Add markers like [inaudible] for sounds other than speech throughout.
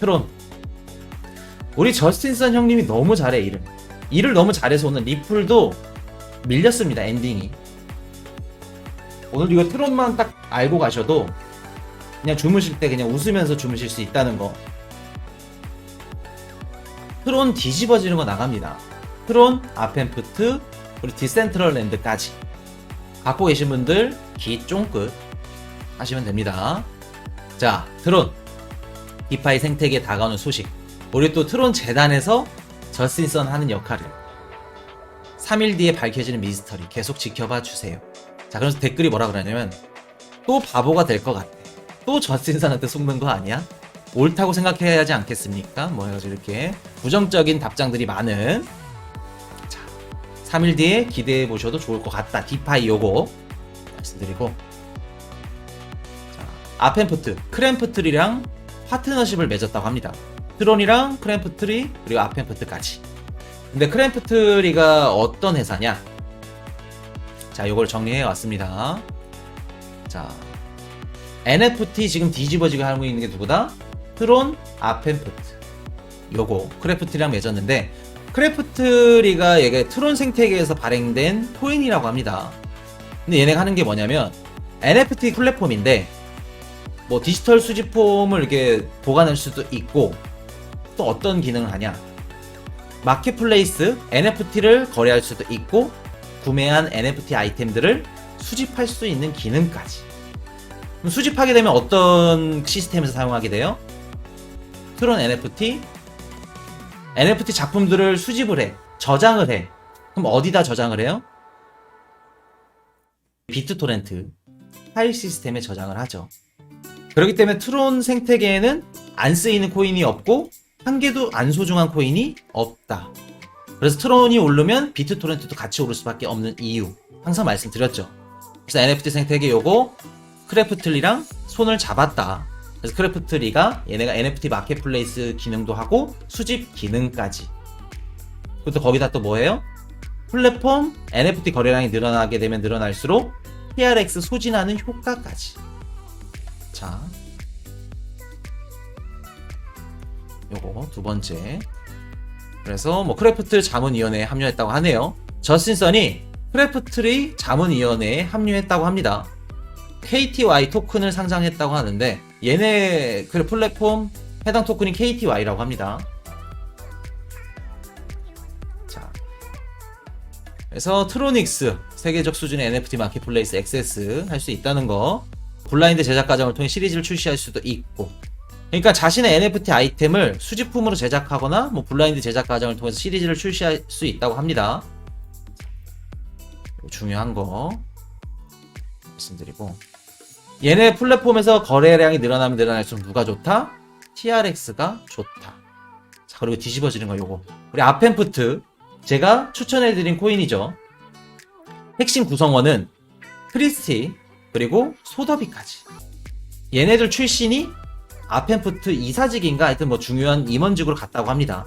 트론. 우리 저스틴선 형님이 너무 잘해 일을. 일을 너무 잘해서 오늘 리플도 밀렸습니다 엔딩이. 오늘 이거 트론만 딱 알고 가셔도 그냥 주무실 때 그냥 웃으면서 주무실 수 있다는 거. 트론 뒤집어지는 거 나갑니다. 트론, 아펜프트, 그리고 디센트럴 랜드까지. 갖고 계신 분들 기 쫑끝 하시면 됩니다. 자, 트론. 디파이 생태계에 다가오는 소식. 우리 또 트론 재단에서 저스틴선 하는 역할을 3일 뒤에 밝혀지는 미스터리 계속 지켜봐 주세요. 자, 그래서 댓글이 뭐라 그러냐면 또 바보가 될 것 같아. 또 저스틴선한테 속는 거 아니야? 옳다고 생각해야 하지 않겠습니까? 뭐 해가지고 이렇게 부정적인 답장들이 많은 자, 3일 뒤에 기대해 보셔도 좋을 것 같다. 디파이 요거 말씀드리고 자, 아펜프트, 크램프트리랑 파트너십을 맺었다고 합니다. 트론이랑 크램프트리 그리고 아펜프트까지. 근데 크램프트리가 어떤 회사냐? 자, 요걸 정리해 왔습니다. 자, NFT 지금 뒤집어지게 하고 있는 게 누구다? 트론, 아펜프트. 요거 크래프트리랑 맺었는데 크래프트리가 얘가 트론 생태계에서 발행된 코인이라고 합니다. 근데 얘네가 하는 게 뭐냐면 NFT 플랫폼인데 뭐 디지털 수집 폼을 이렇게 보관할 수도 있고 또 어떤 기능을 하냐 마켓플레이스 NFT를 거래할 수도 있고 구매한 NFT 아이템들을 수집할 수 있는 기능까지 수집하게 되면 어떤 시스템에서 사용하게 돼요? 트론 NFT NFT 작품들을 수집을 해 저장을 해 그럼 어디다 저장을 해요? 비트토렌트 파일 시스템에 저장을 하죠 그렇기 때문에 트론 생태계에는 안 쓰이는 코인이 없고 한 개도 안 소중한 코인이 없다. 그래서 트론이 오르면 비트토렌트도 같이 오를 수밖에 없는 이유. 항상 말씀드렸죠. 그래서 NFT 생태계 요거 크래프트리랑 손을 잡았다. 그래서 크래프트리가 얘네가 NFT 마켓플레이스 기능도 하고 수집 기능까지. 그것도 거기다 또 뭐예요? 플랫폼 NFT 거래량이 늘어나게 되면 늘어날수록 TRX 소진하는 효과까지. 자, 요거 두 번째. 그래서 뭐 크래프트 자문위원회에 합류했다고 하네요. 저스틴선이 크래프트리 자문위원회에 합류했다고 합니다. KTY 토큰을 상장했다고 하는데 얘네 그 플랫폼 해당 토큰이 KTY라고 합니다. 자, 그래서 트로닉스 세계적 수준의 NFT 마켓플레이스 액세스 할 수 있다는 거. 블라인드 제작 과정을 통해 시리즈를 출시할 수도 있고 그러니까 자신의 NFT 아이템을 수집품으로 제작하거나 뭐 블라인드 제작 과정을 통해서 시리즈를 출시할 수 있다고 합니다. 중요한 거 말씀드리고 얘네 플랫폼에서 거래량이 늘어나면 늘어날수록 누가 좋다? TRX가 좋다. 자 그리고 뒤집어지는 거 요거 우리 아펜프트 제가 추천해드린 코인이죠. 핵심 구성원은 크리스티 그리고 소더비까지 얘네들 출신이 아펜프트 이사직인가 하여튼 뭐 중요한 임원직으로 갔다고 합니다.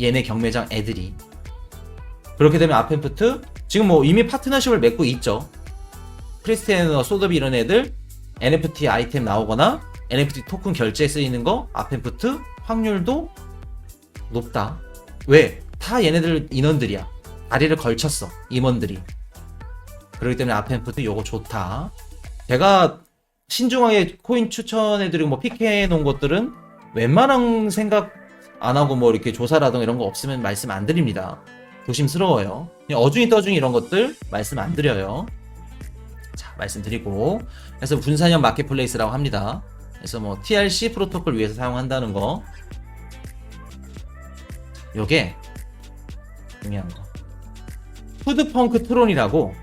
얘네 경매장 애들이. 그렇게 되면 아펜프트 지금 뭐 이미 파트너십을 맺고 있죠. 크리스티아노 소더비 이런 애들 NFT 아이템 나오거나 NFT 토큰 결제에 쓰이는 거 아펜프트 확률도 높다. 왜? 다 얘네들 인원들이야. 다리를 걸쳤어. 임원들이. 그렇기 때문에 아펜프트 요거 좋다. 제가 신중하게 코인 추천해드리고 뭐 PK 놓은 것들은 웬만한 생각 안 하고 뭐 이렇게 조사라든가 이런 거 없으면 말씀 안 드립니다. 조심스러워요. 어중이 떠중이 이런 것들 말씀 안 드려요. 자, 말씀드리고. 그래서 분산형 마켓플레이스라고 합니다. 그래서 뭐 TRC 프로토콜 위해서 사용한다는 거. 요게 중요한 거. 푸드펑크 트론이라고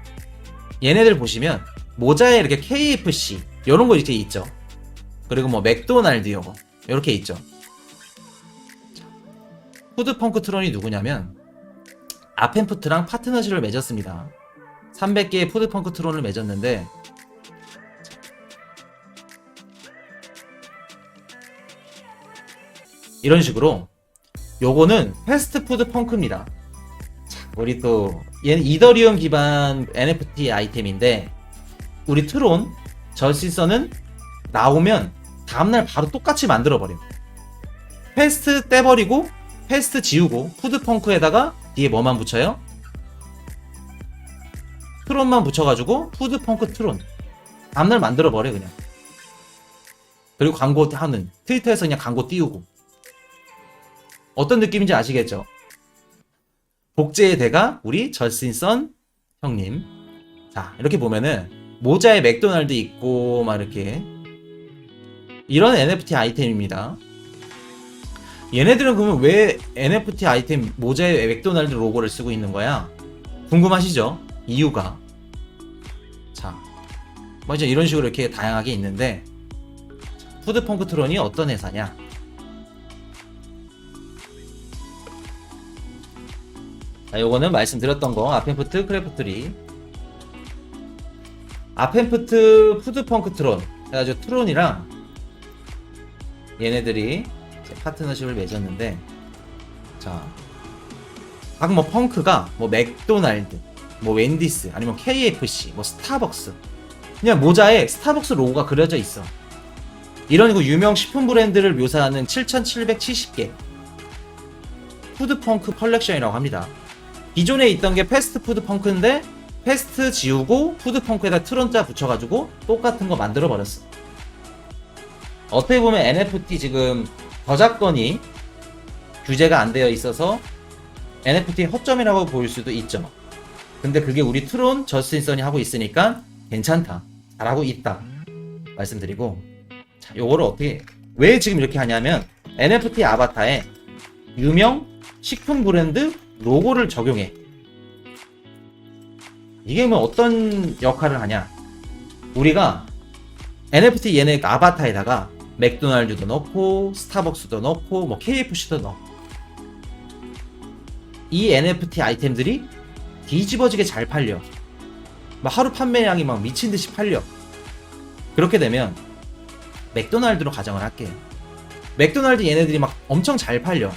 얘네들 보시면 모자에 이렇게 KFC 이런 거 이렇게 있죠. 그리고 뭐 맥도날드 요거 이렇게 있죠. 푸드펑크 트론이 누구냐면 아펜푸트랑 파트너십을 맺었습니다. 300개의 푸드펑크 트론을 맺었는데 이런 식으로 요거는 패스트푸드 펑크입니다. 자, 우리 또 얘는 이더리움 기반 NFT 아이템인데 우리 트론 저시서는 나오면 다음날 바로 똑같이 만들어버림. 패스트 떼버리고 패스트 지우고 푸드펑크에다가 뒤에 뭐만 붙여요? 트론만 붙여가지고 푸드펑크 트론 다음날 만들어 버려 그냥 그리고 광고 하는 트위터에서 그냥 광고 띄우고 어떤 느낌인지 아시겠죠? 복제의 대가 우리 절신선 형님 자 이렇게 보면은 모자에 맥도날드 있고 막 이렇게 이런 NFT 아이템입니다 얘네들은 그러면 왜 NFT 아이템 모자에 맥도날드 로고를 쓰고 있는 거야? 궁금하시죠? 이유가 자 먼저 이런 식으로 이렇게 다양하게 있는데 푸드펑크 트론이 어떤 회사냐 자, 요거는 말씀드렸던 거. 아펜프트 크래프트리. 아펜프트 푸드펑크 트론. 해가지고 트론이랑 얘네들이 파트너십을 맺었는데 자 각 뭐 펑크가 뭐 맥도날드 뭐 웬디스 아니면 KFC 뭐 스타벅스. 그냥 모자에 스타벅스 로고가 그려져 있어. 이런 그 유명 식품 브랜드를 묘사하는 7770개 푸드펑크 컬렉션이라고 합니다 기존에 있던 게 패스트푸드 펑크인데 패스트 지우고 푸드펑크에다 트론자 붙여가지고 똑같은 거 만들어 버렸어. 어떻게 보면 NFT 지금 저작권이 규제가 안 되어 있어서 NFT 허점이라고 보일 수도 있죠. 근데 그게 우리 트론 저스틴선이 하고 있으니까 괜찮다. 잘하고 있다. 말씀드리고 자, 요거를 어떻게 왜 지금 이렇게 하냐면 NFT 아바타에 유명 식품 브랜드 로고를 적용해. 이게 뭐 어떤 역할을 하냐? 우리가 NFT 얘네 아바타에다가 맥도날드도 넣고 스타벅스도 넣고 뭐 KFC도 넣고 이 NFT 아이템들이 뒤집어지게 잘 팔려. 막 하루 판매량이 막 미친 듯이 팔려. 그렇게 되면 맥도날드로 가정을 할게요. 맥도날드 얘네들이 막 엄청 잘 팔려.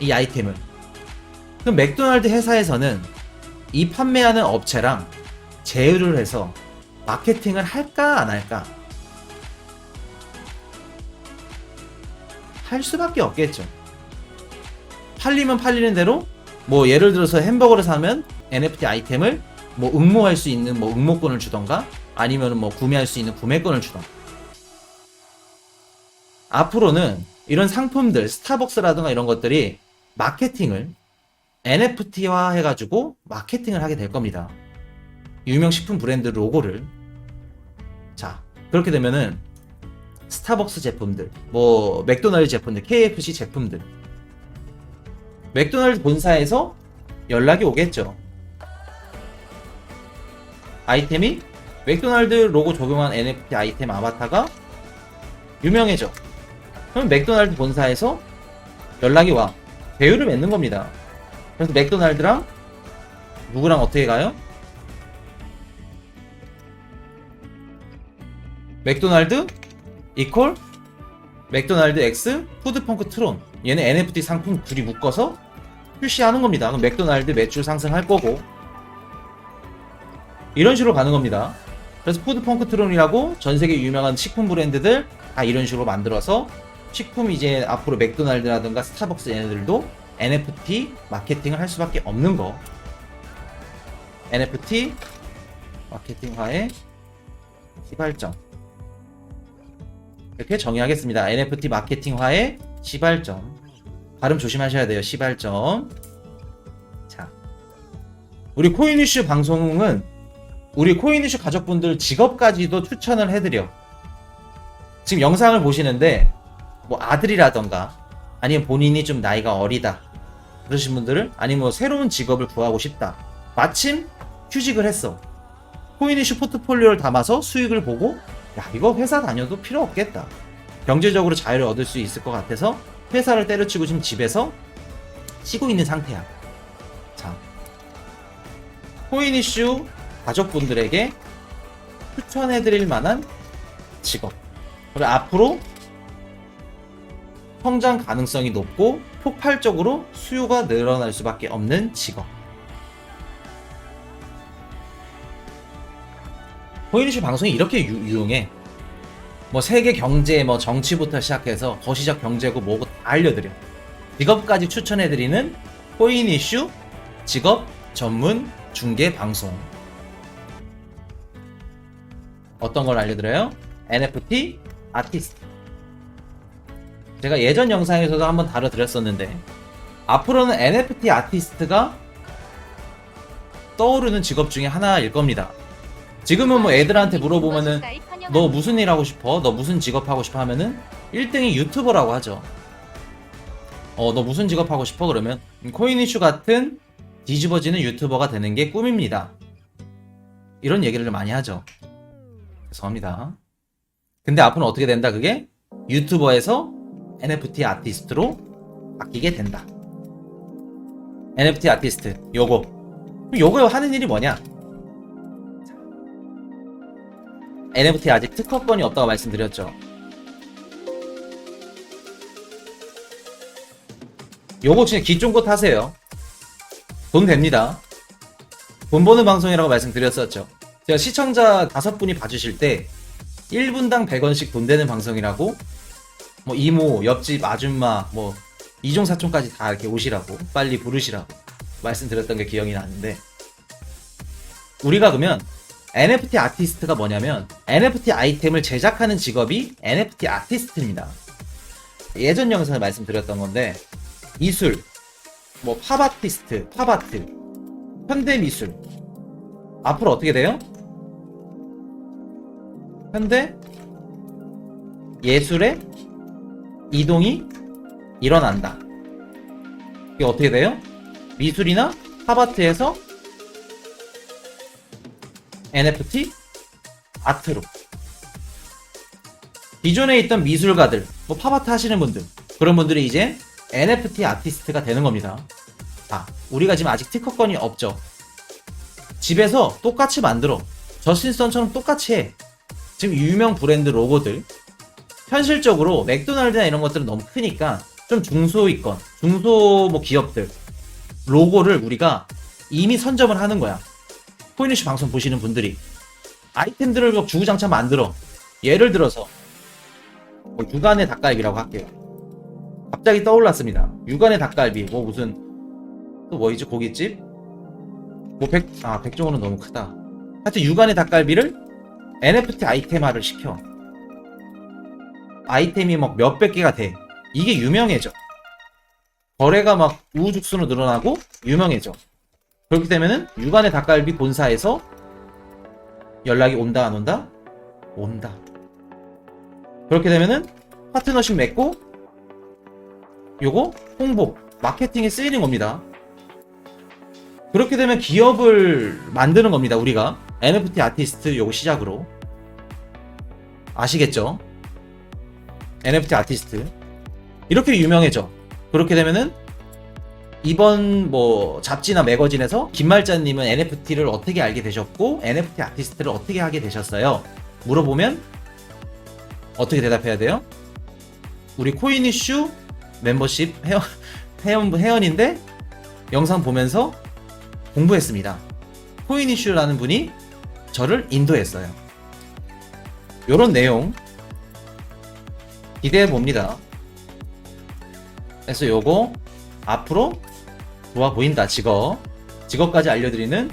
이 아이템을. 그럼 맥도날드 회사에서는 이 판매하는 업체랑 제휴를 해서 마케팅을 할까 안 할까? 할 수밖에 없겠죠. 팔리면 팔리는 대로 뭐 예를 들어서 햄버거를 사면 NFT 아이템을 뭐 응모할 수 있는 뭐 응모권을 주던가 아니면 뭐 구매할 수 있는 구매권을 주던가 앞으로는 이런 상품들 스타벅스라든가 이런 것들이 마케팅을 NFT화 해가지고 마케팅을 하게 될 겁니다. 유명 식품 브랜드 로고를. 자, 그렇게 되면은 스타벅스 제품들, 뭐 맥도날드 제품들, KFC 제품들. 맥도날드 본사에서 연락이 오겠죠. 아이템이 맥도날드 로고 적용한 NFT 아이템 아바타가 유명해져. 그럼 맥도날드 본사에서 연락이 와. 배우를 맺는 겁니다. 그래서 맥도날드랑 누구랑 어떻게 가요? 맥도날드 이퀄 맥도날드 X 푸드펑크 트론 얘는 NFT 상품 둘이 묶어서 출시하는 겁니다. 그럼 맥도날드 매출 상승할 거고 이런 식으로 가는 겁니다. 그래서 푸드펑크 트론이라고 전 세계 유명한 식품 브랜드들 다 이런 식으로 만들어서 식품 이제 앞으로 맥도날드라든가 스타벅스 얘네들도 NFT 마케팅을 할 수밖에 없는 거. NFT 마케팅화의 시발점. 이렇게 정의하겠습니다. NFT 마케팅화의 시발점. 발음 조심하셔야 돼요. 시발점. 자. 우리 코인이슈 방송은 우리 코인이슈 가족분들 직업까지도 추천을 해드려. 지금 영상을 보시는데 뭐 아들이라던가 아니면 본인이 좀 나이가 어리다 그러신 분들을 아니면 뭐 새로운 직업을 구하고 싶다. 마침 휴직을 했어. 코인이슈 포트폴리오를 담아서 수익을 보고 야 이거 회사 다녀도 필요 없겠다. 경제적으로 자유를 얻을 수 있을 것 같아서 회사를 때려치고 지금 집에서 쉬고 있는 상태야. 자 코인이슈 가족분들에게 추천해드릴 만한 직업. 그리고 앞으로 성장 가능성이 높고 폭발적으로 수요가 늘어날 수밖에 없는 직업. 보이니슈 방송이 이렇게 유, 유용해. 뭐 세계 경제, 뭐 정치부터 시작해서 거시적 경제고 뭐고 다 알려드려. 직업까지 추천해드리는 코인 이슈 직업 전문 중계 방송. 어떤 걸 알려드려요? NFT 아티스트. 제가 예전 영상에서도 한번 다뤄드렸었는데 앞으로는 NFT 아티스트가 떠오르는 직업 중에 하나일 겁니다. 지금은 뭐 애들한테 물어보면은 너 무슨 일 하고 싶어? 너 무슨 직업 하고 싶어? 하면은 1등이 유튜버라고 하죠. 어, 너 무슨 직업 하고 싶어? 그러면 코인 이슈 같은 뒤집어지는 유튜버가 되는 게 꿈입니다. 이런 얘기를 많이 하죠. 죄송합니다. 근데 앞으로는 어떻게 된다 그게? 유튜버에서 NFT 아티스트로 바뀌게 된다. NFT 아티스트 요거 요거 하는 일이 뭐냐? NFT 아직 특허권이 없다고 말씀드렸죠. 요거 진짜 기존껏 하세요. 돈 됩니다. 돈 버는 방송이라고 말씀드렸었죠. 제가 시청자 다섯 분이 봐주실 때 1분당 100원씩 돈 되는 방송이라고 뭐 이모, 옆집 아줌마, 뭐 이종 사촌까지 다 이렇게 오시라고 빨리 부르시라고 말씀드렸던 게 기억이 나는데 우리가 그러면 NFT 아티스트가 뭐냐면 NFT 아이템을 제작하는 직업이 NFT 아티스트입니다. 예전 영상에 말씀드렸던 건데 미술, 뭐 팝아티스트, 팝아트, 현대미술 앞으로 어떻게 돼요? 현대 예술의 이동이 일어난다. 이게 어떻게 돼요? 미술이나 팝아트에서 NFT 아트로 기존에 있던 미술가들, 뭐 팝아트 하시는 분들 그런 분들이 이제 NFT 아티스트가 되는 겁니다. 아, 우리가 지금 아직 특허권이 없죠. 집에서 똑같이 만들어. 저신선처럼 똑같이 해. 지금 유명 브랜드 로고들. 현실적으로 맥도날드나 이런 것들은 너무 크니까 좀 중소위권, 중소 뭐 기업들 로고를 우리가 이미 선점을 하는 거야. 코인이슈 방송 보시는 분들이 아이템들을 막 주구장창 만들어. 예를 들어서 뭐 육안의 닭갈비라고 할게요. 갑자기 떠올랐습니다. 육안의 닭갈비, 뭐 무슨 또 뭐이지 고깃집? 뭐 백, 아 백종원은 너무 크다. 하여튼 육안의 닭갈비를 NFT 아이템화를 시켜. 아이템이 막 몇백 개가 돼. 이게 유명해져. 거래가 막 우후죽순으로 늘어나고 유명해져. 그렇게 되면은 육안의 닭갈비 본사에서 연락이 온다 안 온다? 온다. 그렇게 되면은 파트너십 맺고 요거 홍보 마케팅에 쓰이는 겁니다. 그렇게 되면 기업을 만드는 겁니다. 우리가 NFT 아티스트 요거 시작으로 아시겠죠? NFT 아티스트 이렇게 유명해져. 그렇게 되면은 이번 뭐 잡지나 매거진에서 김말자님은 NFT를 어떻게 알게 되셨고 NFT 아티스트를 어떻게 하게 되셨어요? 물어보면 어떻게 대답해야 돼요? 우리 코인 이슈 멤버십 회원 회원 회원인데 영상 보면서 공부했습니다. 코인 이슈라는 분이 저를 인도했어요. 요런 내용 기대해 봅니다. 그래서 요거 앞으로 좋아 보인다 직업. 직업까지 알려드리는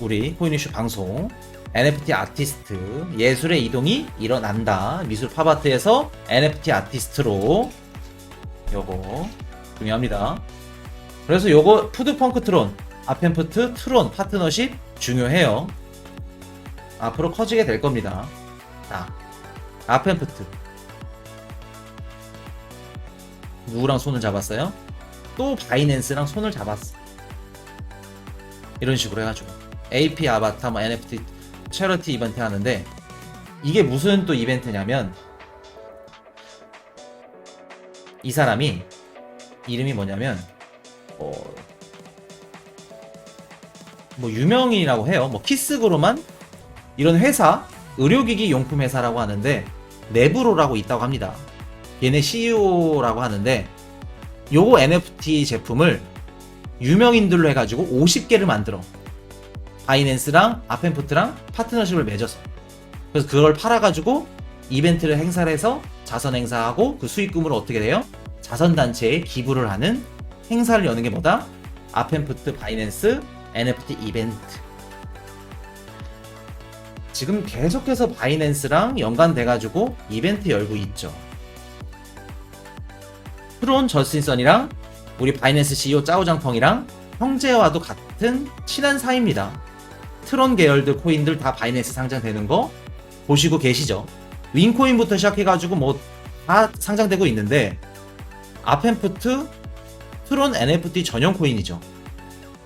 우리 코인 이슈 방송 NFT 아티스트 예술의 이동이 일어난다 미술 팝아트에서 NFT 아티스트로 요거 중요합니다. 그래서 요거 푸드펑크 트론 아펜프트 트론 파트너십 중요해요. 앞으로 커지게 될 겁니다. 자 아펜프트 누구랑 손을 잡았어요? 또 바이낸스랑 손을 잡았어. 이런 식으로 해가지고 AP 아바타 뭐 NFT 체러티 이벤트 하는데 이게 무슨 또 이벤트냐면 이 사람이 이름이 뭐냐면 어, 뭐 유명인이라고 해요. 뭐 키스그로만 이런 회사 의료기기 용품 회사라고 하는데 네브로라고 있다고 합니다. 얘네 CEO라고 하는데 요거 NFT 제품을 유명인들로 해가지고 50개를 만들어. 바이낸스랑 아펜푸트랑 파트너십을 맺어서. 그래서 그걸 팔아가지고 이벤트를 행사를 해서 자선 행사하고 그 수익금으로 어떻게 돼요? 자선단체에 기부를 하는 행사를 여는 게 뭐다? 아펜프트 바이낸스 NFT 이벤트. 지금 계속해서 바이낸스랑 연관돼가지고 이벤트 열고 있죠. 트론 저스틴선이랑 우리 바이낸스 CEO 짜오장펑이랑 형제와도 같은 친한 사이입니다. 트론 계열들 코인들 다 바이낸스 상장되는 거 보시고 계시죠? 윙코인부터 시작해가지고 뭐 다 상장되고 있는데 아펜프트 트론 NFT 전용 코인이죠.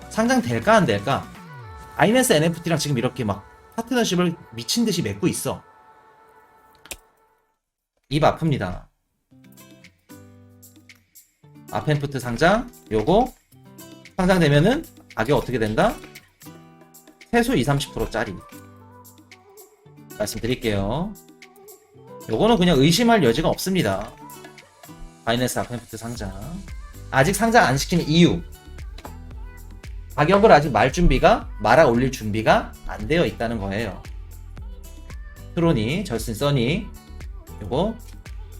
상장될까 안 될까? 바이낸스 NFT랑 지금 이렇게 막 파트너십을 미친 듯이 맺고 있어. 입 아픕니다. 아펜프트 상장 요거 상장되면은 가격 어떻게 된다? 최소 2, 30%짜리 말씀드릴게요. 요거는 그냥 의심할 여지가 없습니다. 바이낸스 아펜프트 상장 아직 상장 안 시킨 이유 가격을 아직 말 준비가 말아 올릴 준비가 안 되어 있다는 거예요. 트로니, 저스틴 써니 요거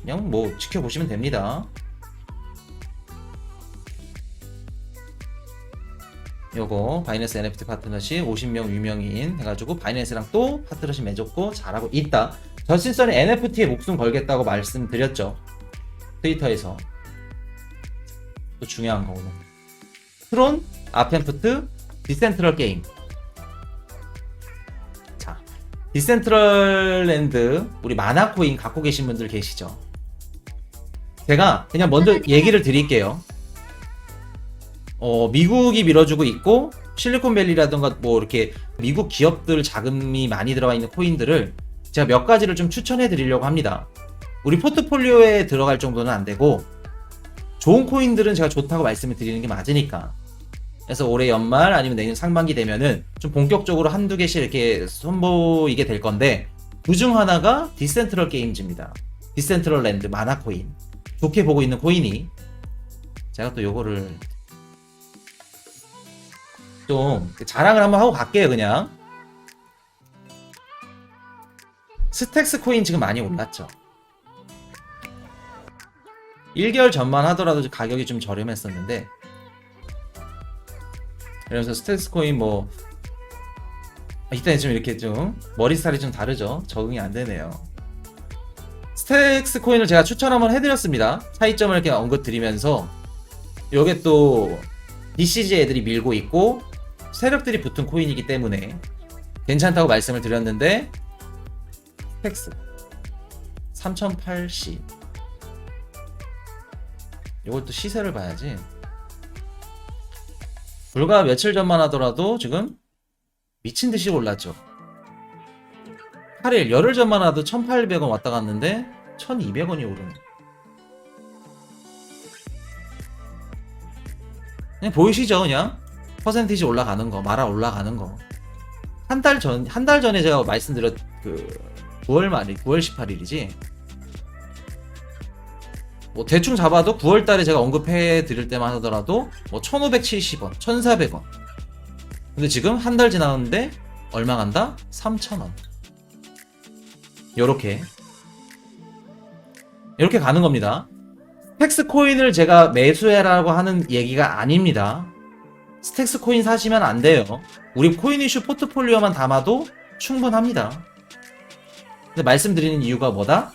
그냥 뭐 지켜보시면 됩니다. 요거 바이낸스 NFT 파트너십 50명 유명인 해가지고 바이낸스랑 또 파트너십 맺었고 잘하고 있다. 써니 NFT에 목숨 걸겠다고 말씀드렸죠. 트위터에서 또 중요한 거는 트론, 아펜프트, 디센트럴 게임. 자, 디센트럴랜드 우리 마나코인 갖고 계신 분들 계시죠? 제가 그냥 먼저 얘기를 드릴게요. 어, 미국이 밀어주고 있고 실리콘밸리라든가 뭐 이렇게 미국 기업들 자금이 많이 들어가 있는 코인들을 제가 몇 가지를 좀 추천해 드리려고 합니다. 우리 포트폴리오에 들어갈 정도는 안 되고 좋은 코인들은 제가 좋다고 말씀을 드리는 게 맞으니까. 그래서 올해 연말 아니면 내년 상반기 되면은 좀 본격적으로 한두 개씩 이렇게 선보이게 될 건데 그 중 하나가 디센트럴 게임즈입니다. 디센트럴 랜드 마나 코인. 좋게 보고 있는 코인이 제가 또 요거를 좀 자랑을 한번 하고 갈게요, 그냥. 스택스 코인 지금 많이 올랐죠. 1개월 전만 하더라도 가격이 좀 저렴했었는데 그래서 스택스 코인 뭐 이때는 좀 이렇게 좀 머리 스타일이 좀 다르죠. 적응이 안 되네요. 스택스 코인을 제가 추천 한번 해드렸습니다. 차이점을 이렇게 언급드리면서 요게 또 DCG 애들이 밀고 있고 세력들이 붙은 코인이기 때문에 괜찮다고 말씀을 드렸는데 스택스. 3080 이걸 또 시세를 봐야지. 불과 며칠 전만 하더라도 지금 미친 듯이 올랐죠. 8일 열흘 전만 하도 1800원 왔다 갔는데 1200원이 오르네 그냥 보이시죠 그냥 퍼센티지 올라가는 거 말아 올라가는 거 한 달 전 한 달 전에 제가 말씀드렸 그 9월 말이 9월 18일이지? 뭐 대충 잡아도 9월 달에 제가 언급해 드릴 때만 하더라도 뭐 1570원 1400원. 근데 지금 한 달 지났는데 얼마 간다? 3000원. 요렇게. 이렇게 가는 겁니다. 스택스 코인을 제가 매수해라고 하는 얘기가 아닙니다 스택스 코인 사시면 안 돼요 우리 코인 이슈 포트폴리오만 담아도 충분합니다 근데 말씀드리는 이유가 뭐다?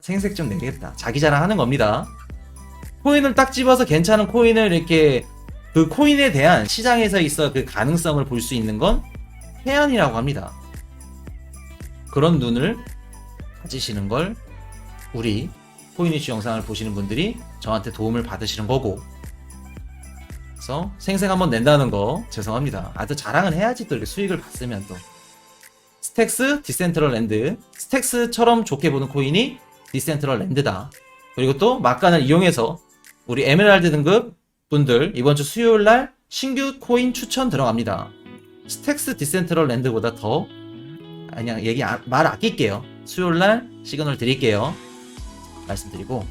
생색 좀 내겠다. 자기 자랑 하는 겁니다. 코인을 딱 집어서 괜찮은 코인을 이렇게 그 코인에 대한 시장에서 있어 그 가능성을 볼 수 있는 건 해안이라고 합니다. 그런 눈을 가지시는 걸 우리 코인 이슈 영상을 보시는 분들이 저한테 도움을 받으시는 거고 그래서 생색 한번 낸다는 거 죄송합니다. 아, 또 자랑은 해야지 또 이렇게 수익을 봤으면 또 스택스, 디센트럴 랜드 스택스처럼 좋게 보는 코인이 디센트럴 랜드다. 그리고 또 막간을 이용해서 우리 에메랄드 등급 분들 이번 주 수요일 날 신규 코인 추천 들어갑니다. 스택스 디센트럴 랜드보다 더 그냥 얘기 아, 말 아낄게요. 수요일 날 시그널 드릴게요. 말씀드리고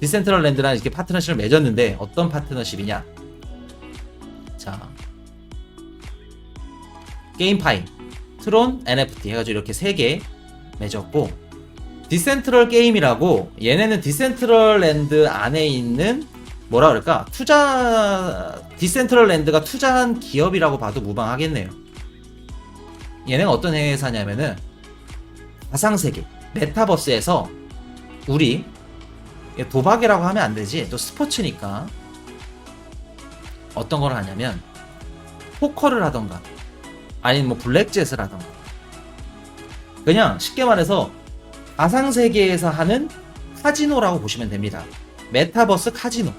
디센트럴 랜드랑 이렇게 파트너십을 맺었는데 어떤 파트너십이냐? 자 게임파이, 트론, NFT 해가지고 이렇게 세개 맺었고 디센트럴 게임이라고 얘네는 디센트럴 랜드 안에 있는 뭐라 그럴까? 투자 디센트럴 랜드가 투자한 기업이라고 봐도 무방하겠네요. 얘네가 어떤 회사냐면은 가상세계 메타버스에서 우리 도박이라고 하면 안 되지. 또 스포츠니까 어떤 걸 하냐면 포커를 하던가 아니면 뭐 블랙젯을 하던가. 그냥 쉽게 말해서 가상 세계에서 하는 카지노라고 보시면 됩니다. 메타버스 카지노.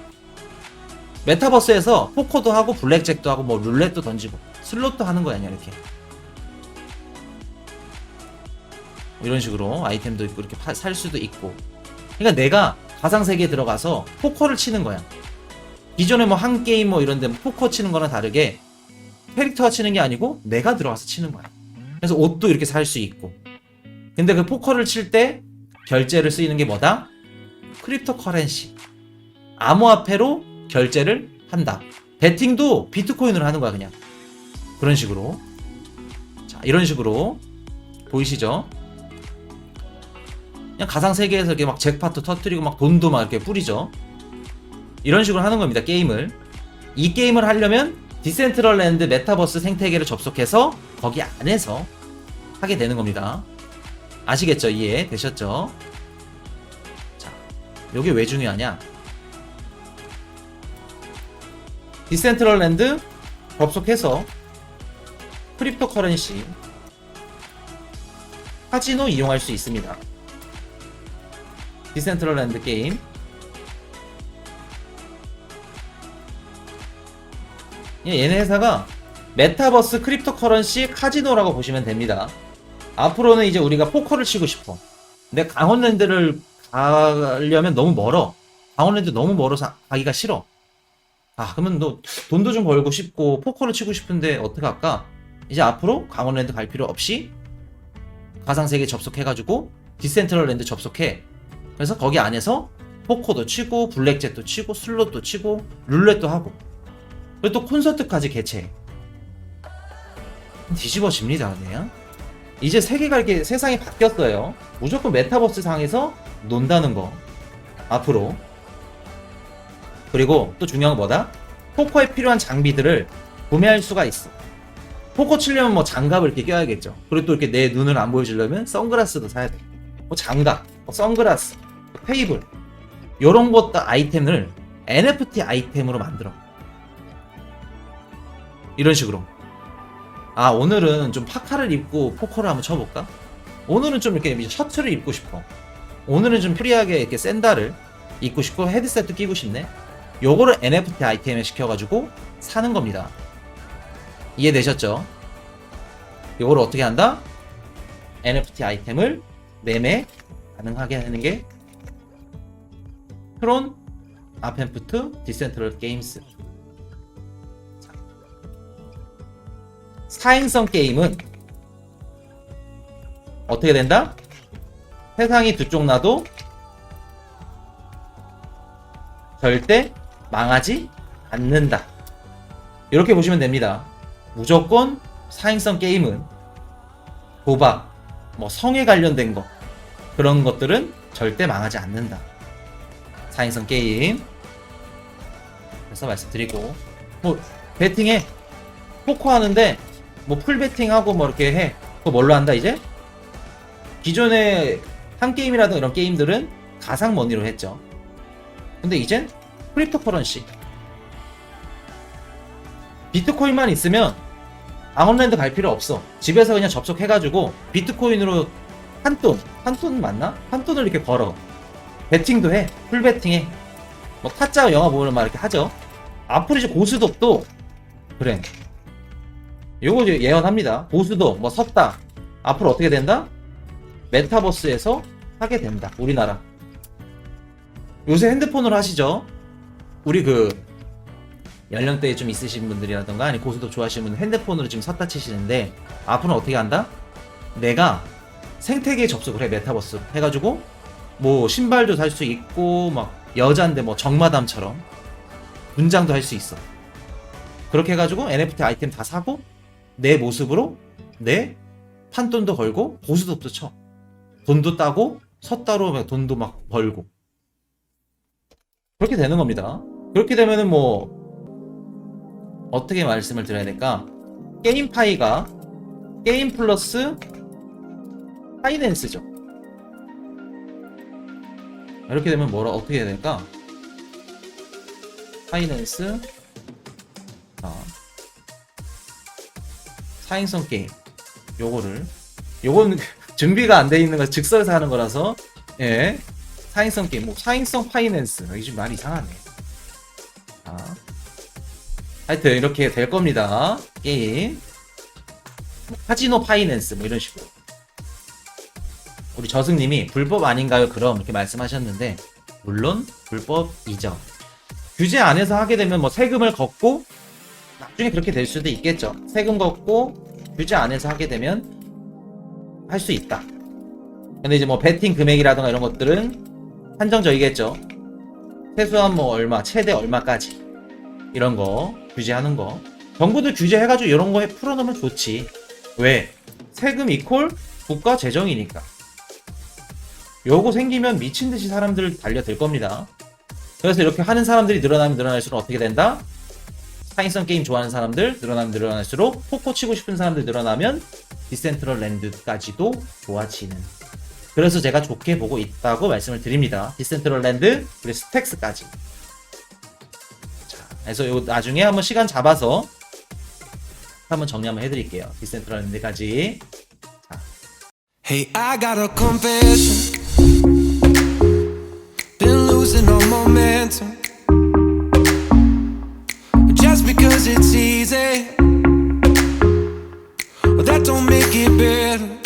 메타버스에서 포커도 하고 블랙잭도 하고 뭐 룰렛도 던지고 슬롯도 하는 거 아니야 이렇게. 이런 식으로 아이템도 있고 이렇게 파- 살 수도 있고. 그러니까 내가 가상 세계에 들어가서 포커를 치는 거야 기존에 뭐 한 게임 뭐 이런데 포커 치는 거랑 다르게 캐릭터가 치는 게 아니고 내가 들어가서 치는 거야. 그래서 옷도 이렇게 살 수 있고. 근데 그 포커를 칠 때 결제를 쓰이는 게 뭐다? 크립토 커런시. 암호화폐로 결제를 한다. 베팅도 비트코인으로 하는 거야 그냥. 그런 식으로. 자 이런 식으로. 보이시죠? 그냥 가상 세계에서 이렇게 막 잭팟도 터트리고 막 돈도 막 이렇게 뿌리죠. 이런 식으로 하는 겁니다. 게임을. 이 게임을 하려면 디센트럴랜드 메타버스 생태계를 접속해서 거기 안에서 하게 되는 겁니다. 아시겠죠? 이해 되셨죠? 자, 요게 왜 중요하냐? 디센트럴랜드 접속해서 크립토 커런시 카지노 이용할 수 있습니다. 디센트럴랜드 게임 얘네 회사가 메타버스 크립토 커런시 카지노라고 보시면 됩니다. 앞으로는 이제 우리가 포커를 치고 싶어. 근데 강원랜드를 가려면 너무 멀어. 강원랜드 너무 멀어서 가기가 싫어. 아, 그러면 너 돈도 좀 벌고 싶고 포커를 치고 싶은데 어떻게 할까? 이제 앞으로 강원랜드 갈 필요 없이 가상세계 접속해가지고 디센트럴랜드 접속해. 그래서 거기 안에서 포커도 치고 블랙잭도 치고 슬롯도 치고 룰렛도 하고 그리고 또 콘서트까지 개최해. 뒤집어집니다, 그냥. 이제 세계가 이렇게 세상이 바뀌었어요. 무조건 메타버스 상에서 논다는 거. 앞으로. 그리고 또 중요한 건 뭐다? 포커에 필요한 장비들을 구매할 수가 있어. 포커 치려면 뭐 장갑을 이렇게 껴야겠죠. 그리고 또 이렇게 내 눈을 안 보여주려면 선글라스도 사야 돼. 뭐 장갑, 뭐 선글라스, 테이블. 요런 것들 아이템을 NFT 아이템으로 만들어. 이런 식으로. 아, 오늘은 좀 파카를 입고 포커를 한번 쳐볼까? 오늘은 좀 이렇게 셔츠를 입고 싶어. 오늘은 좀 프리하게 이렇게 샌들을 입고 싶고 헤드셋도 끼고 싶네. 요거를 NFT 아이템에 시켜가지고 사는 겁니다. 이해되셨죠? 요거를 어떻게 한다? NFT 아이템을 매매 가능하게 하는 게 트론, 아펜프트, 디센트럴 게임스. 사행성 게임은 어떻게 된다? 세상이 두 쪽 나도 절대 망하지 않는다. 이렇게 보시면 됩니다. 무조건 사행성 게임은 도박, 뭐 성에 관련된 거 그런 것들은 절대 망하지 않는다. 사행성 게임. 그래서 말씀드리고 뭐 배팅해 포커 하는데 뭐 풀 배팅하고 뭐 이렇게 해. 그거 뭘로 한다 이제? 기존에 한 게임이라든 이런 게임들은 가상 머니로 했죠. 근데 이젠 크립토 커런시. 비트코인만 있으면 아몬랜드 갈 필요 없어. 집에서 그냥 접속해가지고 비트코인으로 한 돈, 한 돈 맞나? 한 돈을 이렇게 걸어. 배팅도 해. 풀 배팅해. 뭐 타짜 영화 보면 막 이렇게 하죠. 이제 고수독도 그래. 요거 예언합니다. 고수독 뭐 섰다. 앞으로 어떻게 된다? 메타버스에서 하게 된다. 우리나라. 요새 핸드폰으로 하시죠. 우리 그 연령대에 좀 있으신 분들이라던가 아니 고수도 좋아하시는 분들 핸드폰으로 지금 섰다 치시는데 앞으로는 어떻게 한다? 내가 생태계에 접속을 해 메타버스 해가지고 뭐 신발도 살 수 있고 막 여자인데 뭐 정마담처럼 분장도 할 수 있어. 그렇게 해가지고 NFT 아이템 다 사고 내 모습으로 내 판돈도 걸고 고수도도 쳐. 돈도 따고 섰다로 막 돈도 막 벌고 그렇게 되는 겁니다. 그렇게 되면은 뭐 어떻게 말씀을 드려야 될까? 게임 파이가 게임 플러스 파이낸스죠. 이렇게 되면 뭐라 어떻게 해야 될까? 파이낸스 자, 사행성 게임. 요거를. 요건 [laughs] 준비가 안 돼 있는 거 즉석에서 하는 거라서. 예. 사행성 게임. 뭐 사행성 파이낸스. 이게 좀 말이 이상하네. 자. 하여튼 이렇게 될 겁니다. 게임. 뭐 카지노 파이낸스 뭐 이런 식으로. 우리 저승님이 불법 아닌가요? 그럼 이렇게 말씀하셨는데 물론 불법이죠. 규제 안에서 하게 되면 뭐 세금을 걷고 나중에 그렇게 될 수도 있겠죠. 세금 걷고 규제 안에서 하게 되면 할 수 있다. 근데 이제 뭐 베팅 금액이라든가 이런 것들은 한정적이겠죠. 최소한 뭐 얼마, 최대 얼마까지 이런 거 규제하는 거. 정부도 규제해가지고 이런 거에 풀어놓으면 좋지. 왜? 세금 이콜 국가 재정이니까. 요거 생기면 미친 듯이 사람들 달려들 겁니다. 그래서 이렇게 하는 사람들이 늘어나면 늘어날수록 어떻게 된다? 사인성 게임 좋아하는 사람들 늘어나면 늘어날수록 포코 치고 싶은 사람들 늘어나면 디센트럴 랜드까지도 좋아지는. 그래서 제가 좋게 보고 있다고 말씀을 드립니다. 디센트럴 랜드 그리고 스택스까지. 자, 그래서 요 나중에 한번 시간 잡아서 한번 정리 한번 해드릴게요. 디센트럴 랜드까지. Hey, I got a confession. Been losing all momentum. Because it's easy, well, that don't make it better.